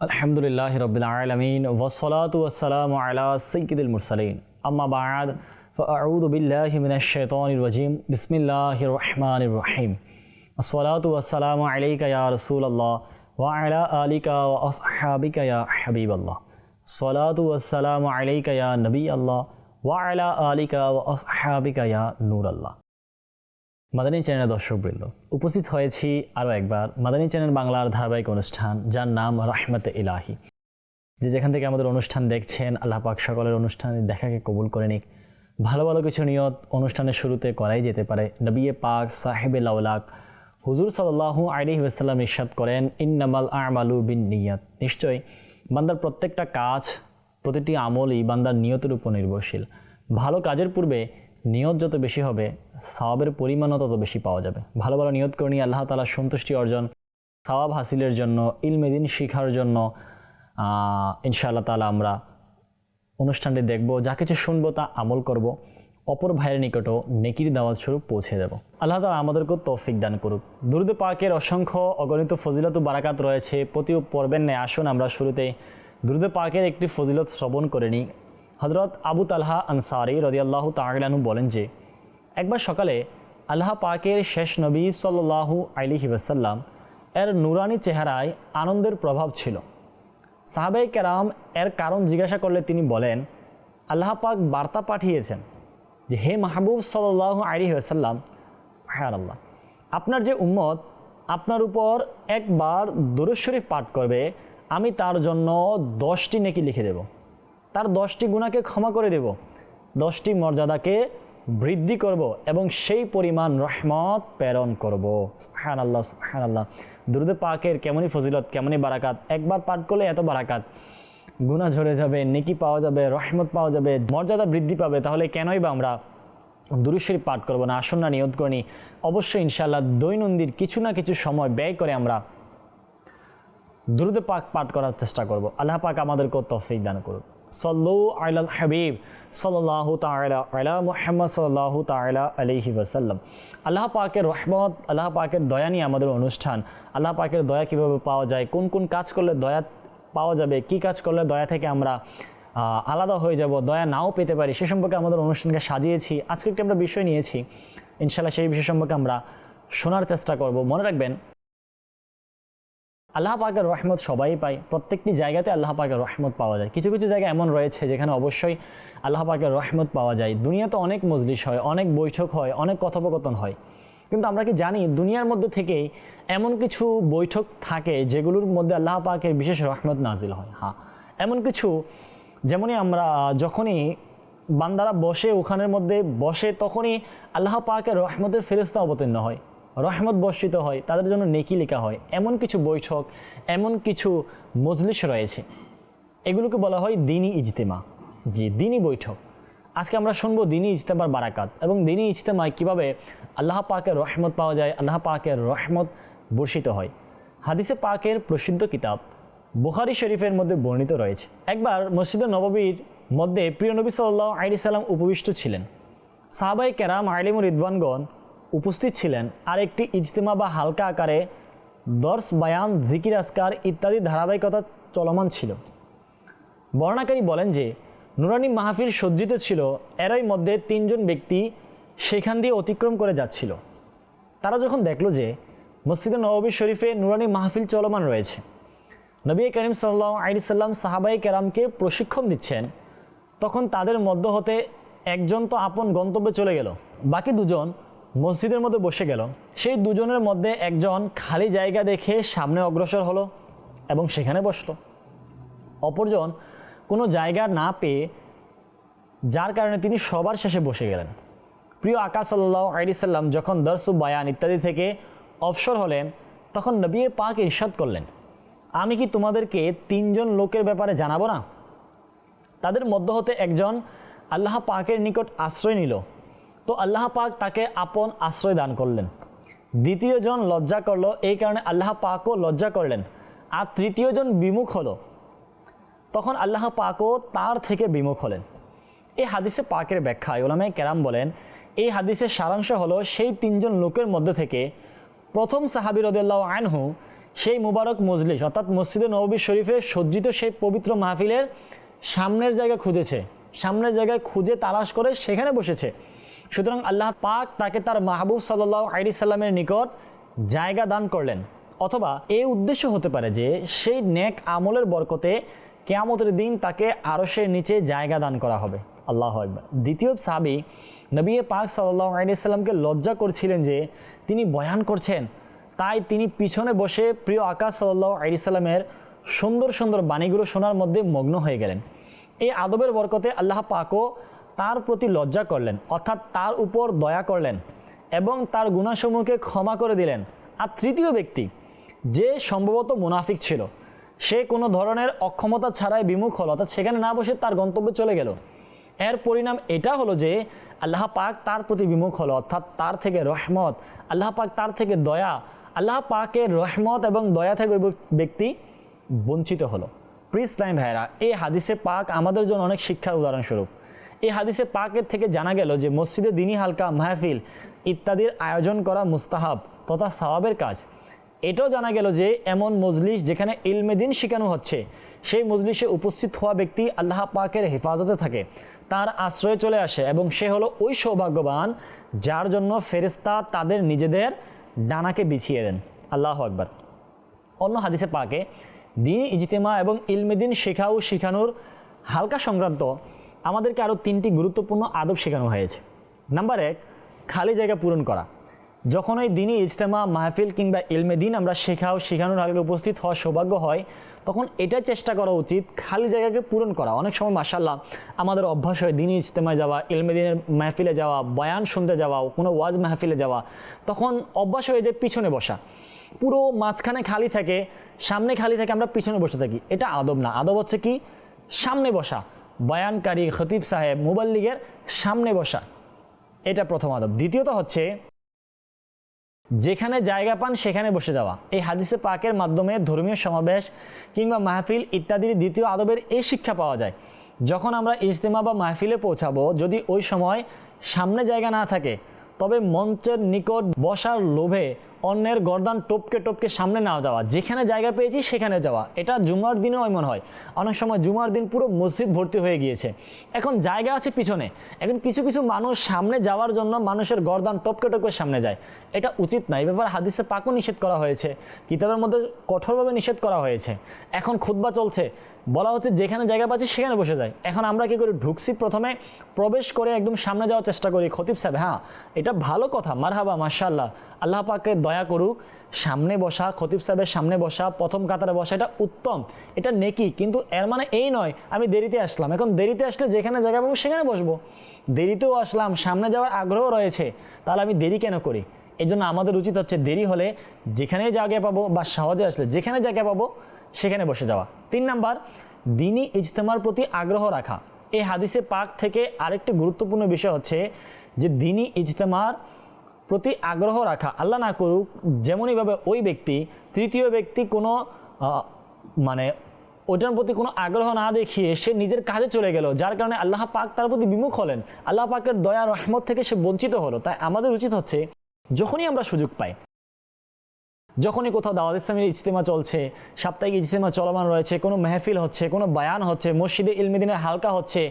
الحمد للہ رب العالمین وصلاۃ والسلام علی سید المرسلین. اما بعد، فاعوذ باللہ من الشیطان الرجیم. بسم اللہ الرحمن الرحیم. الصلاۃ والسلام علیکہ یا رسول اللہ وعلا آلیکہ و یا حبیب اللہ. صلاۃ والسلام علیکہ یا نبی اللہ وعلا آلیکہ و اصحابک یا نور اللہ. মাদানী চ্যানেলের দর্শকবৃন্দ, উপস্থিত হয়েছি আরও একবার মাদানী চ্যানেল বাংলার ধারাবাহিক অনুষ্ঠান, যার নাম রাহমাতে ইলাহি। যে যেখান থেকে আমাদের অনুষ্ঠান দেখছেন, আল্লাহ পাক সকলের অনুষ্ঠানে দেখাকে কবুল করে নিক। ভালো ভালো কিছু নিয়ত অনুষ্ঠানের শুরুতে করাই যেতে পারে। নবিয়ে পাক সাহেবে লাউলাক হুজুর সাল্লাহু আলিহি ওয়াসাল্লাম ইরশাদ করেন, ইন্নামাল আমালু বিন নিয়াত। নিশ্চয়ই, বান্দার প্রত্যেকটা কাজ, প্রতিটি আমলই বান্দার নিয়তের উপর নির্ভরশীল। ভালো কাজের পূর্বে নিয়ত যত বেশি হবে, সওয়াবের পরিমাণও তত বেশি পাওয়া যাবে। ভালো ভালো নিয়ত করে নিয়ে আল্লাহ তালা সন্তুষ্টি অর্জন, সওয়াব হাসিলের জন্য ইলমেদিন শিখার জন্য ইনশাআল্লাহ তালা আমরা অনুষ্ঠানটি দেখব, যা কিছু শুনব তা আমল করব, অপর ভাইয়ের নিকটও নেকির দাওয়াত স্বরূপ পৌঁছে দেব। আল্লাহ তালা আমাদেরকে তৌফিক দান করুক। দুরুদ পাকের অসংখ্য অগণিত ফজিলত ও বারাকাত রয়েছে প্রতি পর্বের ন্যায় আসুন, আমরা শুরুতে দুরুদ পাকের একটি ফজিলত শ্রবণ করে নিই। হজরত আবু তালহা আনসারি রদিয়াল্লাহ তাগলানু বলেন যে, একবার সকালে আল্লাহ পাকের শেষ নবী সাল্লাহু আলিহি ওয়াসাল্লাম এর নুরানি চেহারায় আনন্দের প্রভাব ছিল। সাহাবাই কেরাম এর কারণ জিজ্ঞাসা করলে তিনি বলেন, আল্লাহ পাক বার্তা পাঠিয়েছেন যে, হে মাহবুব সাল্লাহ আলী আসাল্লাম হ্যাঁ আল্লাহ আপনার যে উম্মত আপনার উপর একবার দুরুদ শরীফ পাঠ করবে, আমি তার জন্য দশটি নেকি লিখে দেব। তার দশটি গুণাকে ক্ষমা করে দেব। দশটি মর্যাদাকে বৃদ্ধি করব এবং সেই পরিমাণ রহমত প্রেরণ করব। হ্যাঁ আল্লাহ হ্যাঁ আল্লাহ দুরুদ পাকের কেমনই ফজিলত, কেমনই বারাকাত। একবার পাঠ করলে এত বারাকাত। গুণা ঝরে যাবে, নেকি পাওয়া যাবে, রহমত পাওয়া যাবে, মর্যাদা বৃদ্ধি পাবে, তাহলে কেনই বা আমরা দুরুশ্বরী পাঠ করব না? আসন্ন না, নিয়ত করি। অবশ্যই ইনশাল্লাহ দৈনন্দিন কিছু না কিছু সময় ব্যয় করে আমরা দুরুদ পাক পাঠ করার চেষ্টা করব। আল্লাহ পাক আমাদেরকে তৌফিক দান করুন সল্লু আলাল হাবিব সাল্লাহ তাআলা আলা মুহাম্মদ সাল্লাহ তাআলা আলাইহি ওয়াসাল্লাম। আল্লাহ পাকের রহমত, আল্লাহ পাকের দয়া নিয়ে আমাদের অনুষ্ঠান। আল্লাহ পাকের দয়া কীভাবে পাওয়া যায়, কোন কোন কাজ করলে দয়া পাওয়া যাবে, কি কাজ করলে দয়া থেকে আমরা আলাদা হয়ে যাব, দয়া নাও পেতে পারি, সে সম্পর্কে আমাদের অনুষ্ঠানকে সাজিয়েছি। আজকে একটি আমরা বিষয় নিয়েছি। ইনশাল্লাহ সেই বিষয় সম্পর্কে আমরা শোনার চেষ্টা করব। মনে রাখবেন আল্লাহ পাকের রহমত সবাই পায়। প্রত্যেকটি জায়গাতে আল্লাহ পাকের রহমত পাওয়া যায়। কিছু কিছু জায়গা এমন রয়েছে যেখানে অবশ্যই আল্লাহ পাকের রহমত পাওয়া যায়। দুনিয়াতে অনেক মজলিস হয়, অনেক বৈঠক হয়, অনেক কথোপকথন হয়। কিন্তু আমরা কি জানি, দুনিয়ার মধ্যে থেকেই এমন কিছু বৈঠক থাকে যেগুলোর মধ্যে আল্লাহ পাকের বিশেষ রহমত নাজিল হয়। হ্যাঁ এমন কিছু যেমনই আমরা যখনই বান্দারা বসে, ওখানের মধ্যে বসে, তখনই আল্লাহ পাকের রহমতের ফেরেস্তা অবতীর্ণ হয়। রহমত বর্ষিত হয়, তাদের জন্য নেকি লেখা হয়। এমন কিছু বৈঠক, এমন কিছু মজলিস রয়েছে। এগুলোকে বলা হয় দিনী ইজতেমা। জি, দিনী বৈঠক। আজকে আমরা শুনব দিনী ইজতেমার বারাকাত এবং দিনী ইজতেমায় কীভাবে আল্লাহ পাকের রহমত পাওয়া যায়, আল্লাহ পাকের রহমত বর্ষিত হয়। হাদিসে পাকের প্রসিদ্ধ কিতাব বুখারি শরীফের মধ্যে বর্ণিত রয়েছে। একবার মসজিদে নববীর মধ্যে প্রিয় নবী সাল্লাহ আলি সাল্লাম উপবিষ্ট ছিলেন। সাহাবাই কেরাম, আলিমুর রিদওয়ানগণ উপস্থিত ছিলেন। আর একটি ইজতেমা বা হালকা আকারে দর্শ, বায়ান, জিকির আসকার ইত্যাদি ধারাবাহিকতা চলমান ছিল। বর্ণাকারী বলেন যে, নুরানি মাহফিল সজ্জিত ছিল, এরই মধ্যে তিনজন ব্যক্তি সেখান দিয়ে অতিক্রম করে যাচ্ছিল। তারা যখন দেখল যে, মসজিদে নববী শরীফে নুরানি মাহফিল চলমান রয়েছে, নবী করিম সাল্লাহ আলি সাল্লাম সাহাবাই কেরামকে প্রশিক্ষণ দিচ্ছেন, তখন তাদের মধ্য হতে একজন তো আপন গন্তব্যে চলে গেল, বাকি দুজন মসজিদের মধ্যে বসে গেল। সেই দুজনের মধ্যে একজন খালি জায়গা দেখে সামনে অগ্রসর হলো এবং সেখানে বসল। অপরজন কোনো জায়গা না পেয়ে, যার কারণে তিনি সবার শেষে বসে গেলেন। প্রিয় আকাশ সাল্লাহ আলি সাল্লাম যখন দর্শু বায়ান ইত্যাদি থেকে অবসর হলেন, তখন নবী পাক ইরশাদ করলেন, আমি কি তোমাদেরকে তিনজন লোকের ব্যাপারে জানাব না? তাদের মধ্য হতে একজন আল্লাহ পাকের নিকট আশ্রয় নিল। তো আল্লাহ পাক তাকে আপন আশ্রয় দান করলেন। দ্বিতীয়জন লজ্জা করল, এই কারণে আল্লাহ পাকও লজ্জা করলেন। আর তৃতীয়জন বিমুখ হলো। তখন আল্লাহ পাকও তার থেকে বিমুখ হলেন। এই হাদিসে পাকের ব্যাখ্যায় ওলামাই কেরাম বলেন, এই হাদিসের সারাংশ হলো সেই তিনজন লোকের মধ্যে থেকে প্রথম সাহাবি রদুল্লাহ আনহু সেই মুবারক মজলিস, অর্থাৎ মসজিদে নবী শরীফে সজ্জিত সেই পবিত্র মাহফিলের সামনের জায়গা খুঁজেছে। সামনের জায়গায় খুঁজে তালাশ করে সেখানে বসেছে। সুতরাং আল্লাহ পাক তাকে তার মাহবুব সাল্লাহ আলি সাল্লামের নিকট জায়গা দান করলেন। অথবা এই উদ্দেশ্য হতে পারে যে, সেই নেক আমলের বরকতে কেয়ামতের দিন তাকে আরশের নিচে জায়গা দান করা হবে। আল্লাহ একবার দ্বিতীয় সাবি নবী পাক সাল্লাহ আলিয়াল্লামকে লজ্জা করছিলেন যে, তিনি বয়ান করছেন। তাই তিনি পিছনে বসে প্রিয় আকাশ সাল্লাহ আলিয়াল্লামের সুন্দর সুন্দর বাণীগুলো শোনার মধ্যে মগ্ন হয়ে গেলেন। এই আদবের বরকতে আল্লাহ পাকও তার প্রতি লজ্জা করলেন, অর্থাৎ তার উপর দয়া করলেন এবং তার গুণাসমূহকে ক্ষমা করে দিলেন। আর তৃতীয় ব্যক্তি, যে সম্ভবত মুনাফিক ছিল, সে কোনো ধরনের অক্ষমতা ছাড়াই বিমুখ হলো, অর্থাৎ সেখানে না বসে তার গন্তব্যে চলে গেল। এর পরিণাম এটা হলো যে আল্লাহ পাক তার প্রতি বিমুখ হলো, অর্থাৎ তার থেকে রহমত, আল্লাহ পাক তার থেকে দয়া, আল্লাহ পাকের রহমত এবং দয়া থেকে ব্যক্তি বঞ্চিত হলো। প্রিস ভাইরা এই হাদিসে পাক আমাদের জন্য অনেক শিক্ষার উদাহরণস্বরূপ। এই হাদিসে পাকের থেকে জানা গেল যে মসজিদে দিনী হালকা মাহফিল, ইত্যাদির আয়োজন করা মুস্তাহাব তথা সওয়াবের কাজ। এটাও জানা গেল যে এমন মজলিস যেখানে ইলমে দিন শেখানো হচ্ছে, সেই মজলিসে উপস্থিত হওয়া ব্যক্তি আল্লাহ পাকের হেফাজতে থাকে, তার আশ্রয়ে চলে আসে এবং সে হলো ওই সৌভাগ্যবান যার জন্য ফেরেস্তা তাদের নিজেদের ডানাকে বিছিয়ে দেন। আল্লাহ আকবার। অন্য হাদিসে পাকে, দিন ইজতেমা এবং ইলমেদিন শেখা ও শেখানোর হালকা সংক্রান্ত আমাদেরকে আরও তিনটি গুরুত্বপূর্ণ আদব শেখানো হয়েছে। নাম্বার এক, খালি জায়গা পূরণ করা। যখন ওই দিনই ইজতেমা, মাহফিল কিংবা ইলমে দিন আমরা শেখাও, শেখানোর আগে উপস্থিত হওয়ার সৌভাগ্য হয়, তখন এটা চেষ্টা করা উচিত, খালি জায়গাকে পূরণ করা। অনেক সময় মাসাল্লাহ আমাদের অভ্যাস হয় দিনই ইজতেমায় যাওয়া, ইলমে দিনের মাহফিলে যাওয়া, বয়ান শুনতে যাওয়া, কোনো ওয়াজ মাহফিলে যাওয়া, তখন অভ্যাস হয়ে যায় পিছনে বসা। পুরো মাঝখানে খালি থাকে, সামনে খালি থাকে, আমরা পিছনে বসে থাকি। এটা আদব না। আদব হচ্ছে কি? সামনে বসা। বয়ানকারী খতিব সাহেব মুবাল্লিগের সামনে বসা। এটা প্রথম আদব। দ্বিতীয়ত হচ্ছে, যেখানে জায়গা পান সেখানে বসে যাওয়া। এই হাদিসে পাকের মাধ্যমে ধর্মীয় সমাবেশ কিংবা মাহফিল ইত্যাদির দ্বিতীয় আদবের এই শিক্ষা পাওয়া যায়। যখন আমরা ইজতেমা বা মাহফিলে পৌঁছাবো, যদি ওই সময় সামনে জায়গা না থাকে, তবে মঞ্চের নিকট বসার লোভে অন্যের গর্দান টপকে টপকে সামনে না যাওয়া। যেখানে জায়গা পেয়েছি, সেখানে যাওয়া। এটা জুমার দিনেও এমন হয়। অনেক সময় জুমার দিন পুরো মসজিদ ভর্তি হয়ে গিয়েছে। এখন জায়গা আছে পিছনে। এখন কিছু কিছু মানুষ সামনে যাওয়ার জন্য মানুষের গর্দান টপকে টপকে সামনে যায়। এটা উচিত না। এই ব্যাপারে হাদিসে পাকও নিষেধ করা হয়েছে। কিতাবের মধ্যে কঠোরভাবে নিষেধ করা হয়েছে। এখন খুতবা চলছে। বলা হচ্ছে যেখানে জায়গা পাচ্ছি সেখানে বসে যায়। এখন আমরা কি করি ঢুকছি? প্রথমে প্রবেশ করে একদম সামনে যাওয়ার চেষ্টা করি। খতিব সাহেব হ্যাঁ এটা ভালো কথা, মারহাবা মার্শাল্লাহ আল্লাহ পাকে দয়া করুক, সামনে বসা, খতিব সাহেবের সামনে বসা, প্রথম কাতারে বসা, এটা উত্তম, এটা নেকি, কিন্তু এর মানে এই নয়, আমি দেরিতে আসলাম। এখন দেরিতে আসলে যেখানে জায়গা পাবো সেখানে বসবো। দেরিতেও আসলাম, সামনে যাওয়ার আগ্রহ রয়েছে, তাহলে আমি দেরি কেন করি? এই জন্য আমাদের উচিত হচ্ছে দেরি হলে যেখানেই জায়গা পাবো বা সহজে আসলে যেখানে জায়গা পাবো সেখানে বসে যাওয়া। তিন নাম্বার দিনই ইজতেমার প্রতি আগ্রহ রাখা। এই হাদিসে পাক থেকে আরেকটি গুরুত্বপূর্ণ বিষয় হচ্ছে যে দিনই ইজতেমার প্রতি আগ্রহ রাখা, আল্লাহ না করুক যেমনইভাবে ওই ব্যক্তি, তৃতীয় ব্যক্তি কোনো মানে ওইটার প্রতি কোনো আগ্রহ না দেখিয়ে সে নিজের কাজে চলে গেল, যার কারণে আল্লাহ পাক তার প্রতি বিমুখ হলেন। আল্লাহ পাকের দয়া, রহমত থেকে সে বঞ্চিত হলো। তাই আমাদের উচিত হচ্ছে, যখনই আমরা সুযোগ পাই যখনই কোথাও দাওয়াত ইসলামের ইজতেমা চলছে, সাপ্তাহিক ইজতেমা চলমান রয়েছে, কোনো মেহফিল হচ্ছে, কোনো বায়ান হচ্ছে, মসজিদে ইলমিদিনের হালকা হচ্ছে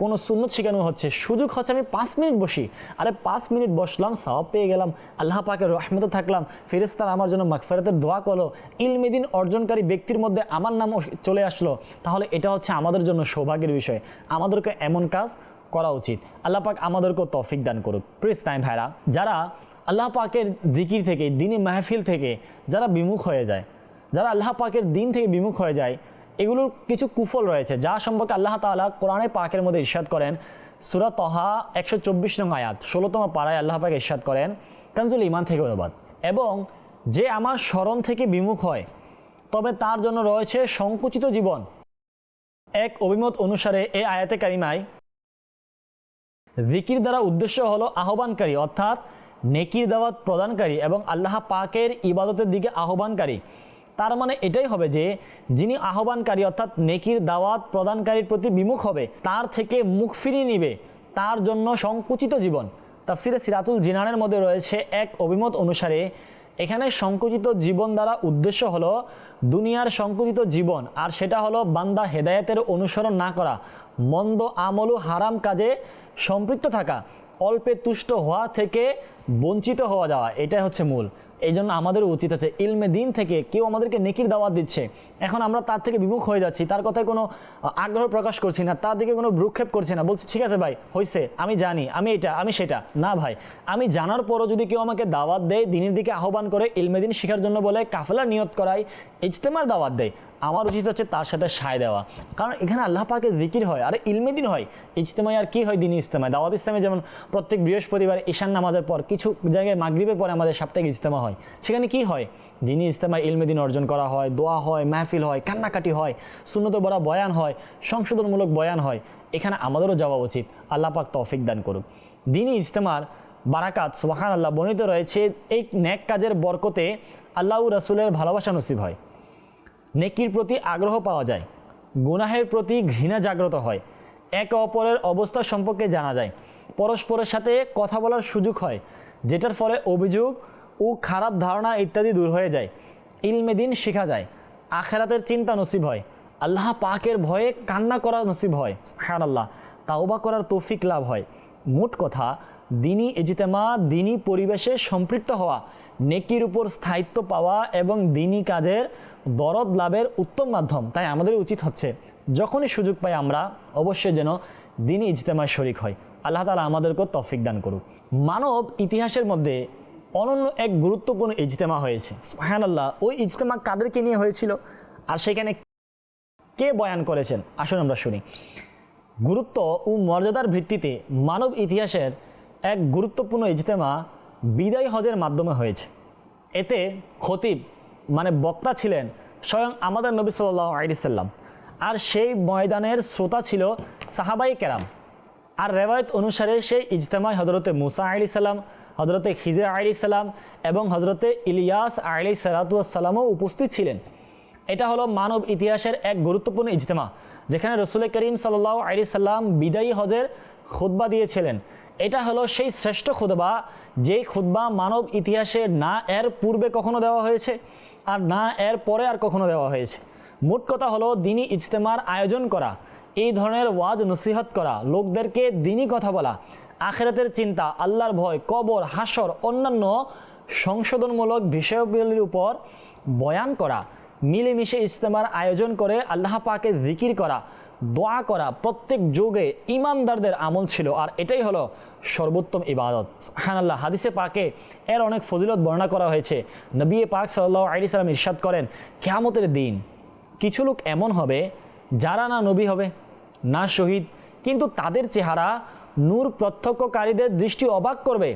কোনো সুন্নত শিখানো হচ্ছে, সুযোগ হচ্ছে আমি পাঁচ মিনিট বসি। আরে পাঁচ মিনিট বসলাম সবাব পেয়ে গেলাম, আল্লাহ পাকের রহমতে থাকলাম ফেরেস্তার আমার জন্য মাকফেরাতের দোয়া করল ইলমিদিন অর্জনকারী ব্যক্তির মধ্যে আমার নামও চলে আসলো। তাহলে এটা হচ্ছে আমাদের জন্য সৌভাগ্যের বিষয়। আমাদেরকে এমন কাজ করা উচিত। আল্লাহ পাক আমাদেরকেও তফিক দান করুক। প্রিস টাইম ভাইরা, যারা আল্লাহ পাকের দিকির থেকে, দিনী মাহফিল থেকে যারা বিমুখ হয়ে যায়, যারা আল্লাহ পাকের দিন থেকে বিমুখ হয়ে যায়, এগুলোর কিছু কুফল রয়েছে, যা সম্পর্কে আল্লাহ তালা কোরআনে পাকের মধ্যে ইরশাদ করেন। সুরা তহা একশো চব্বিশ নং আয়াত, ষোলোতম পাড়ায় আল্লাহ পাক ইরশাদ করেন কাঞ্জুল ইমান থেকে অনুবাদ। এবং যে আমার স্মরণ থেকে বিমুখ হয়, তবে তার জন্য রয়েছে সংকুচিত জীবন। এক অভিমত অনুসারে এই আয়াতে কারিমায়, জিকির দ্বারা উদ্দেশ্য হলো আহ্বানকারী, অর্থাৎ নেকির দাওয়াত প্রদানকারী এবং আল্লাহ পাকের ইবাদতের দিকে আহ্বানকারী। তার মানে এটাই হবে যে, যিনি আহ্বানকারী অর্থাৎ নেকির দাওয়াত প্রদানকারীর প্রতি বিমুখ হবে, তার থেকে মুখ ফিরিয়ে নিবে, তার জন্য সংকুচিত জীবন। তাফসিরে সিরাতুল জিনানের মধ্যে রয়েছে এক অভিমত অনুসারে, এখানে সংকুচিত জীবন দ্বারা উদ্দেশ্য হলো দুনিয়ার সংকুচিত জীবন, আর সেটা হলো বান্দা হেদায়েতের অনুসরণ না করা, মন্দ আমল হারাম কাজে সম্পৃক্ত থাকা। অল্পে তুষ্ট হওয়া থেকে বঞ্চিত হওয়া যাওয়া, এটাই হচ্ছে মূল। এই জন্য আমাদের উচিত আছে ইলমে দিন থেকে কেউ আমাদেরকে নেকির দাওয়াত দিচ্ছে। এখন আমরা তার থেকে বিমুখ হয়ে যাচ্ছি। তার কথায় কোনো আগ্রহ প্রকাশ করছি না, তার দিকে কোনো ভ্রুক্ষেপ করছি না। বলছি, ঠিক আছে ভাই হয়েছে আমি জানি, আমি এটা, আমি সেটা। না ভাই, আমি জানার পরও যদি কেউ আমাকে দাওয়াত দেয়, দিনের দিকে আহ্বান করে, ইলমেদিন শেখার জন্য বলে, কাফেলা নিয়ত করায়, ইজতেমার দাওয়াত দেয়, আমার উচিত হচ্ছে তার সাথে সায় দেওয়া। কারণ এখানে আল্লাহ পাকে জিকির হয়, আর ইলমে দিন হয়, ইজতেমায় আর কি হয় দিন ইজতেমায়? দাওয়াত ইসলামে যেমন প্রত্যেক বৃহস্পতিবার ঈশান নামাজের পর, কিছু জায়গায় মাগরিবের পরে আমাদের সাপ্তাহিক ইজতেমা হয়, সেখানে কি হয়? দিনই ইজতেমায় ইলমে দিন অর্জন করা হয়, দোয়া হয়, মাহফিল হয়, কান্নাকাটি হয় শূন্যত বড়া বয়ান হয়, সংশোধনমূলক বয়ান হয়, এখানে আমাদেরও যাওয়া উচিত। আল্লাহ পাক তৌফিক দান করুক। দিনই ইজতেমার বারাকাত সোহান আল্লাহ বর্ণিত রয়েছে, এই ন্যাক কাজের বরকতে আল্লাহ রাসুলের ভালোবাসা নসিব হয়। নেকির প্রতি আগ্রহ পাওয়া যায়, গুনাহের প্রতি ঘৃণা জাগ্রত হয়, একে অপরের অবস্থা সম্পর্কে জানা যায়। পরস্পরের সাথে কথা বলার সুযোগ হয়, যেটার ফলে অভিযোগ ও খারাপ ধারণা ইত্যাদি দূর হয়ে যায়। ইলমে দিন শেখা যায়। আখেরাতের চিন্তা নসিব হয়। আল্লাহ পাকের ভয়ে কান্না করা নসিব হয়। হ্যাঁ আল্লাহ তাওবা করার তৌফিক লাভ হয়। মোট কথা দিনই ইজতেমা দিনই পরিবেশে সম্পৃক্ত হওয়া, নেকির উপর স্থায়িত্ব পাওয়া এবং দিনই কাজের দরদ লাভের উত্তম মাধ্যম, তাই আমাদের উচিত হচ্ছে, যখনই সুযোগ পাই আমরা, অবশ্যই যেন দিনই ইজতেমায় শরিক হয় আল্লাহ তালা আমাদেরকেও তফিক দান করুক। মানব ইতিহাসের মধ্যে অনন্য এক গুরুত্বপূর্ণ ইজতেমা হয়েছে। হ্যাঁ আল্লাহ ওই ইজতেমা কাদেরকে নিয়ে হয়েছিল? আর সেখানে কে বয়ান করেছেন? আসুন আমরা শুনি। গুরুত্ব ও মর্যাদার ভিত্তিতে মানব ইতিহাসের এক গুরুত্বপূর্ণ ইজতেমা বিদায় হজের মাধ্যমে হয়েছে। এতে খতিব মানে বক্তা ছিলেন স্বয়ং আমাদের নবী সাল্লাহ আলিসাল্লাম আর সেই ময়দানের শ্রোতা ছিল সাহাবাই কেরাম। আর রেওয়ায়ত অনুসারে সেই ইজতেমায় হজরতে মুসা আলি সাল্লাম হজরতে খিজির আলি সাল্লাম এবং হজরতে ইলিয়াস আলি সালাতামও উপস্থিত ছিলেন। এটা হলো মানব ইতিহাসের এক গুরুত্বপূর্ণ ইজতেমা, যেখানে রসুল করিম সাল্লাহ আলি সাল্লাম বিদায়ী হজের খুদ্া দিয়েছিলেন। এটা হলো সেই শ্রেষ্ঠ খুদবা যেই খুদ্া মানব ইতিহাসে না এর পূর্বে কখনো দেওয়া হয়েছে আর না এর পরে আর কখনো দেওয়া হয়েছে। মোট কথা হলো দিনী ইজতেমার আয়োজন করা, এই ধরনের ওয়াজ নসিহত করা, লোকদেরকে দিনই কথা বলা আখেরাতের চিন্তা, আল্লাহর ভয়, কবর, হাসর, অন্যান্য সংশোধনমূলক বিষয়গুলির উপর বয়ান করা, মিলেমিশে ইজতেমার আয়োজন করে আল্লাহ পাকে জিকির করা, দোয়া করা, প্রত্যেক যুগে ইমানদারদের আমল ছিল। আর এটাই হলো সর্বোত্তম ইবাদত। আল্লাহ হাদিসে পাকে এর অনেক ফজিলত বর্ণনা করা হয়েছে। নবী পাক সাল্লাহ আলি সাল্লাম ইরশাদ করেন, কেয়ামতের দিন কিছু লোক এমন হবে যারা না নবী হবে, না শহীদ, কিন্তু তাদের চেহারা নূর প্রত্যক্ষকারীদের দৃষ্টি অবাক করবে।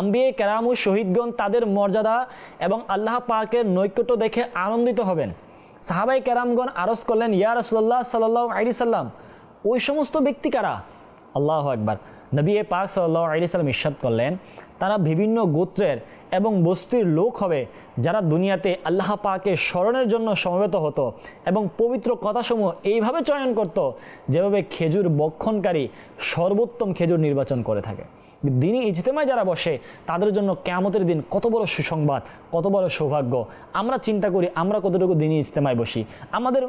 আম্বিয়ে কেরামু শহীদগণ তাদের মর্যাদা এবং আল্লাহ পাকের নৈকট্য দেখে আনন্দিত হবেন। সাহাবাই কেরামগণ আরস করলেন, ইয়া রসুল্লাহ সাল্লাহ আলি সাল্লাম, ওই সমস্ত ব্যক্তি কারা? আল্লাহ একবার নবী পাক সাল্লাহ আলি সাল্লাম ইস্বাদ করলেন, তারা বিভিন্ন গোত্রের এবং বস্তির লোক হবে যারা দুনিয়াতে আল্লাহ পাকে স্মরণের জন্য সমবেত হতো এবং পবিত্র কথাসমূহ এইভাবে চয়ন করত যেভাবে খেজুর বক্ষণকারী সর্বোত্তম খেজুর নির্বাচন করে থাকে। দিনই ইজতেমায় যারা বসে, তাদের জন্য কেমতের দিন কত বড় সুসংবাদ, কত বড় সৌভাগ্য। আমরা চিন্তা করি আমরা কতটুকু দিনই ইজতেমায় বসি। আমাদের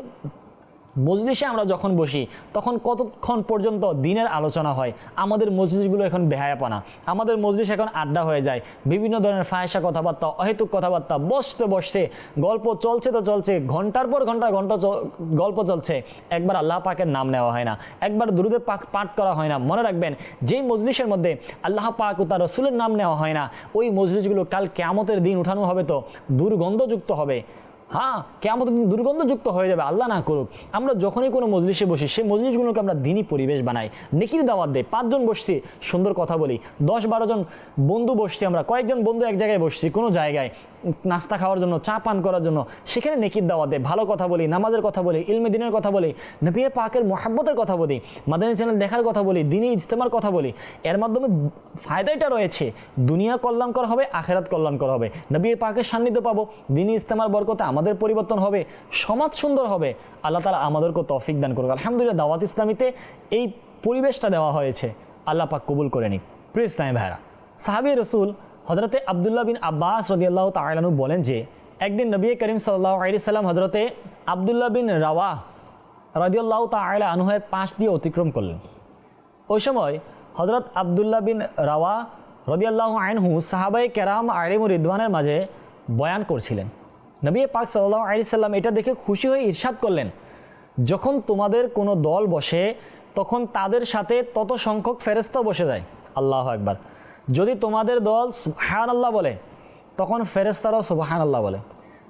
মজলিসে আমরা যখন বসি, তখন কতক্ষণ পর্যন্ত দিনের আলোচনা হয়? আমাদের মজলিসগুলো এখন বেহায়াপানা। আমাদের মজলিস এখন আড্ডা হয়ে যায়। বিভিন্ন ধরনের ফায়সা কথাবার্তা, অহেতুক কথাবার্তা, বসতে বসতে গল্প চলছে তো চলছে, ঘণ্টার পর ঘণ্টা ঘণ্টা গল্প চলছে। একবার আল্লাহ পাকের নাম নেওয়া হয় না। একবার দুরুদে পাক পাঠ করা হয় না। মনে রাখবেন, যেই মজলিসের মধ্যে আল্লাহ পাক ও তার রসুলের নাম নেওয়া হয় না, ওই মজলিসগুলো কাল কেয়ামতের দিন উঠানো হবে তো দুর্গন্ধযুক্ত হবে। হ্যাঁ কেমন দিন দুর্গন্ধযুক্ত হয়ে যাবে, আল্লাহ না করুক। আমরা যখনই কোনো মজলিসে বসি, সেই মজলিসগুলোকে আমরা দিনই পরিবেশ বানাই। নেকির দাওয়াত দেয় পাঁচজন বসছি, সুন্দর কথা বলি। দশ বারো জন বন্ধু বসছি আমরা, কয়েকজন বন্ধু এক জায়গায় বসছি, কোনো জায়গায়। নাস্তা খাওয়ার জন্য, চা পান করার জন্য, সেখানে নেকির দাওয়াত দেয়। ভালো কথা বলি, নামাজের কথা বলি, ইলমে দিনের কথা বলি নবিয়ে পাকের মহাব্বতের কথা বলি, মাদানী চ্যানেল দেখার কথা বলি দিনই ইজতেমার কথা বলি, এর মাধ্যমে ফায়দাটা রয়েছে। দুনিয়া কল্যাণকর হবে, আখেরাত কল্যাণকর হবে। নবিয়ে পাকের সান্নিধ্য পাবো দিনই ইজতেমার বরকতে আমাদের পরিবর্তন হবে, সমাজ সুন্দর হবে। আল্লাহ তালা আমাদেরকে তফিক দান করুক। আলহামদুলিল্লাহ, দাওয়াত ইসলামীতে এই পরিবেশটা দেওয়া হয়েছে। আল্লাহ পাক কবুল করে নিক। প্রিয় ইসলামী ভাইরা সাহাবি রসুল হজরতে আবদুল্লাহ বিন আব্বাস রদিয়াল্লাহ তালানু বলেন যে, একদিন নবী করিম সাল্লাহ আলি সাল্লাম হজরতে আবদুল্লাহ বিন রাওয়া রদিয়াল্লাহ তালা আনুহের পাশ দিয়ে অতিক্রম করলেন। ওই সময় হজরত আবদুল্লাহ বিন রাওয়া রদিয়াল্লাহ আইনহু সাহাবাই কেরাম আলিমুর রিদওয়ানের মাঝে বয়ান করছিলেন। নবী পাক সাল্লাহ আলি সাল্লাম এটা দেখে খুশি হয়ে ইরশাদ করলেন, যখন তোমাদের কোনো দল বসে, তখন তাদের সাথে তত সংখ্যক ফেরেস্তা বসে যায়। আল্লাহ একবার যদি তোমাদের দল সুবহান আল্লাহ বলে, তখন ফেরেস্তারাও সুবহান আল্লাহ বলে।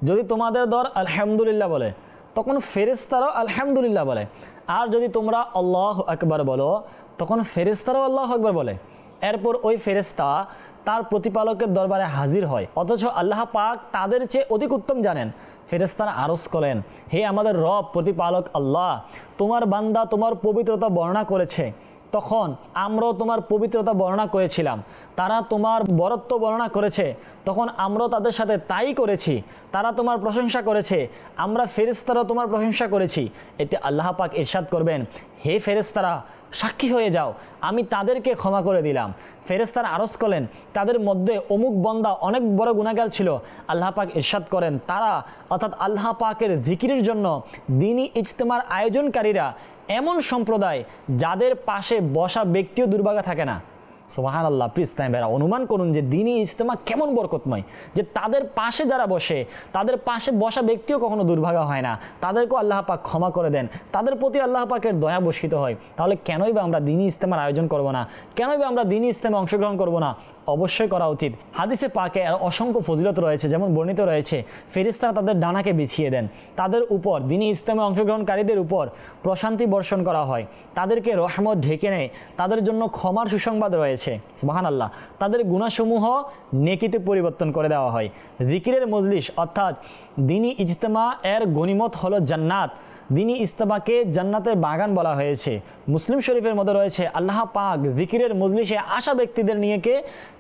যদি তোমাদের দল আলহামদুলিল্লাহ বলে, তখন ফেরেস্তারাও আলহামদুলিল্লাহ বলে। আর যদি তোমরা আল্লাহ আকবার বলো, তখন ফেরেস্তারাও আল্লাহ আকবার বলে। এরপর ওই ফেরেস্তা তার প্রতিপালকের দরবারে হাজির হয়। অথচ আল্লাহ পাক তাদের চেয়ে অধিক উত্তম জানেন। ফেরেস্তারা আরস করেন হে আমাদের রব, প্রতিপালক আল্লাহ, তোমার বান্দা তোমার পবিত্রতা বর্ণনা করেছে। তখন আমরাও তোমার পবিত্রতা বর্ণনা করেছিলাম। তারা তোমার বরত্ব বর্ণনা করেছে। তখন আমরাও তাদের সাথে তাই করেছি। তারা তোমার প্রশংসা করেছে। আমরা ফেরেস্তারা তোমার প্রশংসা করেছি। এতে আল্লাহ পাক ইরশাদ করবেন, হে ফেরেস্তারা সাক্ষী হয়ে যাও। আমি তাদেরকে ক্ষমা করে দিলাম। ফেরেস্তারা আরজ করলেন, তাদের মধ্যে অমুক বন্দা অনেক বড় গুণাগার ছিল। আল্লাহ পাক ইরশাদ করেন, তারা অর্থাৎ আল্লাহ পাকের জিকিরের জন্য দিনী ইজতেমার আয়োজনকারীরা এমন সম্প্রদায় যাদের পাশে বসা ব্যক্তিও দুর্ভাগা থাকে না। সোহান আল্লাহ প্লিজ তাই ভাইরা, অনুমান করুন যে দিনই ইজতেমা কেমন বরকতময়। যে তাদের পাশে যারা বসে, তাদের পাশে বসা ব্যক্তিও কখনো দুর্ভাগা হয় না। তাদেরকেও আল্লাহ পাক ক্ষমা করে দেন। তাদের প্রতি আল্লাহ পাকের দয়া বর্ষিত হয়। তাহলে কেনই বা আমরা দিনই ইজতেমার আয়োজন করব না? কেনই বা আমরা দিনই ইজতেমে অংশগ্রহণ করব না? অবশ্যই করা উচিত। হাদিসে পাকে অসংখ্য ফজিলত রয়েছে, যেমন বর্ণিত রয়েছে ফেরিস্তারা তাদের ডানাকে বিছিয়ে দেন। তাদের উপর দিনী ইসলামে অংশগ্রহণকারীদের উপর প্রশান্তি বর্ষণ করা হয়। তাদেরকে রহমত ঢেকে নেয়। তাদের জন্য ক্ষমার সুসংবাদ রয়েছে। মহান আল্লাহ তাদের গুণাসমূহ নেকিতে পরিবর্তন করে দেওয়া হয়। জিকিরের মজলিস, অর্থাৎ দিনী ইজতেমা এর গণিমত হলো জান্নাত। দিনী ইস্তেমাকে জান্নাতের বাগান বলা হয়েছে। মুসলিম শরীফের মধ্যে রয়েছে আল্লাহ পাক জিকিরের মজলিসে আসা ব্যক্তিদের নিয়েকে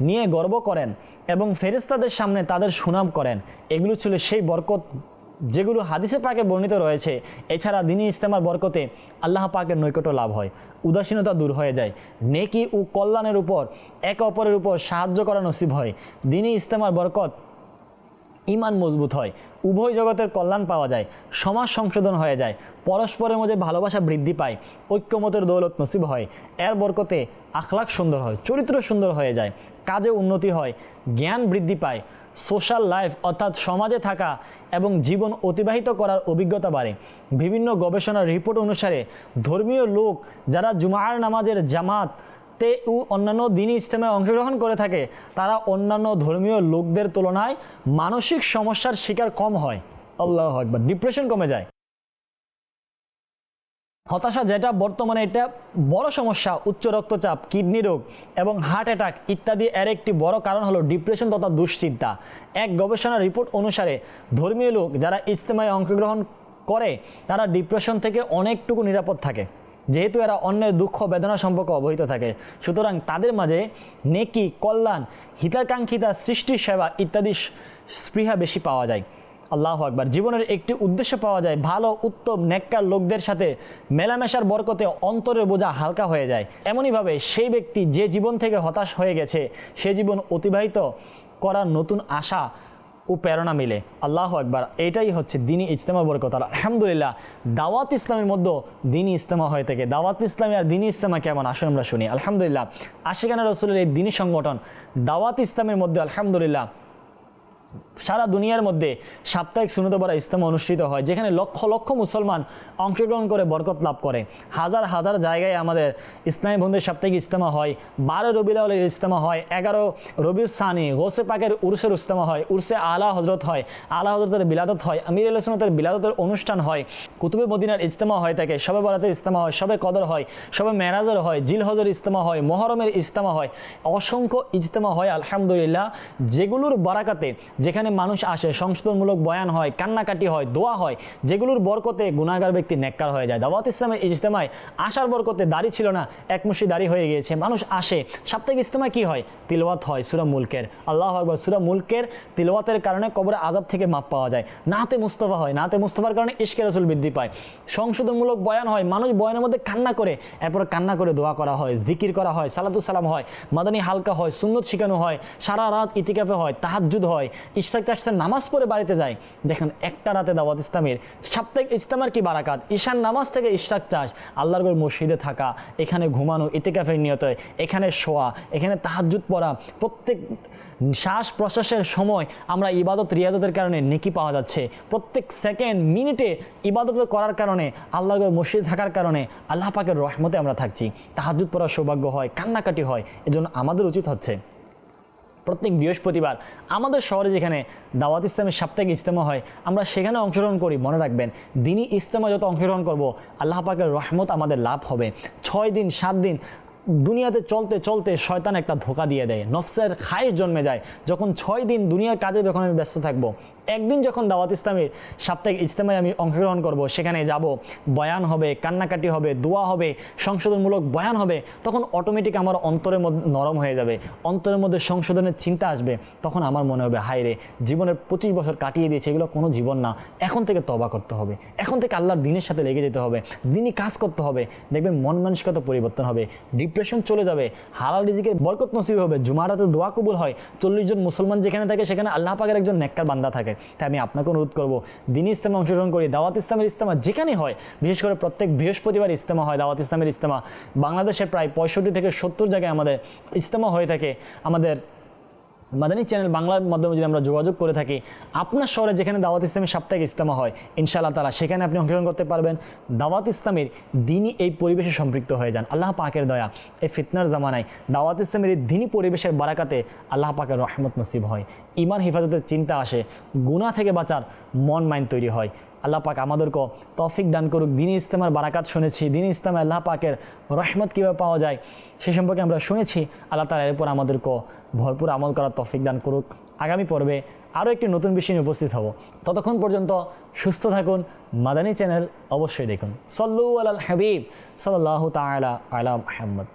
নিয়ে গর্ব করেন এবং ফেরেস্তাদের সামনে তাদের সুনাম করেন। এগুলো ছিল সেই বরকত যেগুলো হাদিসে পাকে বর্ণিত রয়েছে। এছাড়া দিনী ইস্তেমার বরকতে আল্লাহ পাকের নৈকট্য লাভ হয়, উদাসীনতা দূর হয়ে যায়, নেকি ও কল্যাণের উপর, একে অপরের উপর সাহায্য করা নসিব হয়। দিনী ইস্তেমার বরকত ইমান মজবুত হয়, উভয় জগতের কল্যাণ পাওয়া যায়, সমাজ সংশোধন হয়ে যায়, পরস্পরের মধ্যে ভালোবাসা বৃদ্ধি পায়, ঐক্যমতের দৌলত নসিব হয়, এর বরকতে আখলাক সুন্দর হয়, চরিত্র সুন্দর হয়ে যায়, কাজে উন্নতি হয়, জ্ঞান বৃদ্ধি পায়, সোশ্যাল লাইফ অর্থাৎ সমাজে থাকা এবং জীবন অতিবাহিত করার অভিজ্ঞতা বাড়ে। বিভিন্ন গবেষণার রিপোর্ট অনুসারে ধর্মীয় লোক যারা জুমার নামাজের জামাত তে ও অন্যান্য দিনই ইস্তেমে অংশগ্রহণ করে থাকে। তারা অন্যান্য ধর্মীয় লোকদের তুলনায় মানসিক সমস্যার শিকার কম হয়। আল্লাহ একবার ডিপ্রেশন কমে যায়। হতাশা যেটা বর্তমানে, এটা বড় সমস্যা, উচ্চ রক্তচাপ, কিডনি রোগ এবং হার্ট অ্যাটাক ইত্যাদি এর একটি বড় কারণ হলো ডিপ্রেশন তথা দুশ্চিন্তা। এক গবেষণা রিপোর্ট অনুসারে ধর্মীয় লোক যারা ইজতেমায় অংশগ্রহণ করে, তারা ডিপ্রেশন থেকে অনেকটুকু নিরাপদ থাকে। যেহেতু এরা অন্যের দুঃখ, বেদনা সম্পর্কে অবহিত থাকে, সুতরাং তাদের মাঝে নেকি, কল্যাণ, হিতাকাঙ্ক্ষিতা সৃষ্টি সেবা ইত্যাদি স্পৃহা বেশি পাওয়া যায়। আল্লাহ আকবার। জীবনের একটি উদ্দেশ্য পাওয়া যায়, ভালো, উত্তম, নেককার লোকদের সাথে মেলামেশার বরকতে অন্তরের বোঝা হালকা হয়ে যায়। এমনইভাবে সেই ব্যক্তি যে জীবন থেকে হতাশ হয়ে গেছে, সে জীবন অতিবাহিত করার নতুন আশা ও প্রেরণা মিলে। আল্লাহ একবার এটাই হচ্ছে দিনী ইজতেমা বরকতার আলহামদুলিল্লাহ, দাওয়াত ইসলামের মধ্যে দিনী ইজতেমা হয়ে থাকে। দাওয়াত ইসলামী আর দিনী ইজতেমা কেমন? আসুন আমরা শুনি। আলহামদুলিল্লাহ, আশিকানা রসুলের এই দিনী সংগঠন, দাওয়াত ইসলামের মধ্যে আলহামদুলিল্লাহ সারা দুনিয়ার মধ্যে সাপ্তাহিক সুনতবরা ইস্তেমা অনুষ্ঠিত হয়, যেখানে লক্ষ লক্ষ মুসলমান অংশগ্রহণ করে বরকত লাভ করে। হাজার হাজার জায়গায় আমাদের ইসলামী বন্ধুদের সাপ্তাহিক ইস্তেমা হয়, বারো রবিউলের ইস্তেমা হয়, এগারো রবিউল সানি গোসে পাকের উরসের ইস্তেমা হয়, উরসে আলা হজরত হয়, আলা হজরতের বিলাদত হয়, আমির আলসনতের বিলাদতের অনুষ্ঠান হয়, কুতুবে মদিনার ইস্তেমা হয় থাকে সবে বরাতের ইস্তেমা হয়, সবে কদর হয়, সবে মেরাজের হয় জিল হজর ইস্তেমা হয়, মহরমের ইস্তেমা হয়, অসংখ্য ইজতেমা হয়, আলহামদুলিল্লাহ, যেগুলোর বারাকাতে যেখানে মানুষ আসে, সংশোধনমূলক বয়ান হয়, কান্নাকাটি হয়, দোয়া হয়, যেগুলোর বরকতে গুণাগার ব্যক্তি নেককার হয়ে যায়। দাওয়াত ইসলামের ইজতেমায় আসার বরকতে দাড়ি ছিল না একমুশি দাড়ি হয়ে গিয়েছে। মানুষ আসে, সাপ্তাহিক ইজতেমায় কি হয়? তিলওয়াত হয়, সুরা মুলকের। আল্লাহ আকবর, সুরা মুলকের তিলওয়াতের কারণে কবরে আজাব থেকে মাপ পাওয়া যায়। নাতে মুস্তফা হয়, নাতে মুস্তফার কারণে ইশকে রসুল বৃদ্ধি পায়। সংশোধনমূলক বয়ান হয়, মানুষ বয়ানের মধ্যে কান্না করে, এরপর কান্না করে দোয়া করা হয়, জিকির করা হয় সালাতুস সালাম হয়, মাদানী হালকা হয়, সুন্নত শিখানো হয়, সারা রাত ইতিকাফে হয় তাহাজুদ হয় ইশাক চাষের নামাজ পড়ে বাড়িতে যায়, দেখেন একটা রাতে দাওয়াত ইসলামের, সাপ্তাহিক ইসলামের কি বারাকাত? ঈশান নামাজ থেকে ইশাক চাষ আল্লাহর মসজিদে থাকা, এখানে ঘুমানো ইতিকাফের নিয়ত এখানে শোয়া, এখানে তাহাজুদ পড়া, প্রত্যেক শ্বাস প্রশ্বাসের সময় আমরা ইবাদত রিয়াদতের কারণে নেকি পাওয়া যাচ্ছে। প্রত্যেক সেকেন্ড, মিনিটে ইবাদত করার কারণে, আল্লাহর মসজিদে থাকার কারণে আল্লাহ পাকের রহমতে আমরা থাকছি। তাহাজুদ পড়ার সৌভাগ্য হয়, কান্নাকাটি হয়, এজন্য আমাদের উচিত হচ্ছে প্রত্যেক বৃহস্পতিবার আমাদের শহরে যেখানে দাওয়াত ইসলামের সাপ্তাহিক ইজতেমা হয়, আমরা সেখানে অংশগ্রহণ করি, মনে রাখবেন। দিনই ইজতেমা যত অংশগ্রহণ করব, আল্লাহ পাকের রহমত আমাদের লাভ হবে। ছয় দিন, সাত দিন দুনিয়াতে চলতে চলতে শয়তান একটা ধোকা দিয়ে দেয়। নফসের খায়ের জন্মে যায়। যখন ছয় দিন দুনিয়ার কাজে যখন আমি ব্যস্ত থাকব একদিন যখন দাওয়াত ইসলামের সাপ্তাহিক ইজতেমায় আমি অংশগ্রহণ করব, সেখানে যাব, বয়ান হবে, কান্নাকাটি হবে, দোয়া হবে, সংশোধনমূলক বয়ান হবে, তখন অটোমেটিক আমার অন্তরের মধ্যে নরম হয়ে যাবে, অন্তরের মধ্যে সংশোধনের চিন্তা আসবে, তখন আমার মনে হবে হায় রে জীবনের পঁচিশ বছর কাটিয়ে দিয়েছে, এগুলো কোনো জীবন না, এখন থেকে তবা করতে হবে, এখন থেকে আল্লাহর দিনের সাথে লেগে যেতে হবে, দিনই কাজ করতে হবে, দেখবেন মন মানসিকতা পরিবর্তন হবে ডিপ্রেশন চলে যাবে, হালাল রিজিকের বরকত নসিব হবে জুমারাতে দোয়া কবুল হয়, চল্লিশ জন মুসলমান যেখানে থাকে, সেখানে আল্লাহ পাকের একজন নেককার বান্দা থাকে তাই আমি আপনাকে অনুরোধ করব, দিন ইস্তেমা অংশগ্রহণ করি দাওয়াত ইসলামের ইস্তেমা যেখানে হয়, বিশেষ করে প্রত্যেক বৃহস্পতিবার ইস্তেমা হয়, দাওয়াত ইসলামের ইস্তেমা বাংলাদেশের প্রায় পঁয়ষট্টি থেকে সত্তর জায়গায় আমাদের ইস্তেমা হয়ে থাকে। আমাদের মাদানী চ্যানেল বাংলার মাধ্যমে যদি আমরা যোগাযোগ করে থাকি, আপনার শহরে যেখানে দাওয়াত ইসলামের সাপ্তাহিক ইস্তেমা হয়, ইনশাআল্লাহ তালা সেখানে আপনি অংশগ্রহণ করতে পারবেন। দাওয়াত ইসলামের দিনই এই পরিবেশে সম্পৃক্ত হয়ে যান। আল্লাহ পাকের দয়া, এই ফিতনার জামানায় দাওয়াত ইসলামের এই দিনই পরিবেশের বারাকাতে আল্লাহ পাকের রহমত নসিব হয়। ইমান হেফাজতের চিন্তা আসে গুণা থেকে বাঁচার মন মাইন্ড তৈরি হয়। আল্লাহ পাক আমাদেরকে তফিক দান করুক। দিনী ইসলামের বারাকাত শুনেছি, দিনী ইসলামে আল্লাহ পাকের রহমত কীভাবে পাওয়া যায় সে সম্পর্কে আমরা শুনেছি। আল্লাহ তালা এরপর আমাদেরকে ভরপুর আমল করার তফিক দান করুক। আগামী পর্বে আরও একটি নতুন বিষয় নিয়ে উপস্থিত হব। ততক্ষণ পর্যন্ত সুস্থ থাকুন, মাদানী চ্যানেল অবশ্যই দেখুন। সল্লু আল হাবিব সাল্লাহ তালা আলা আহমদ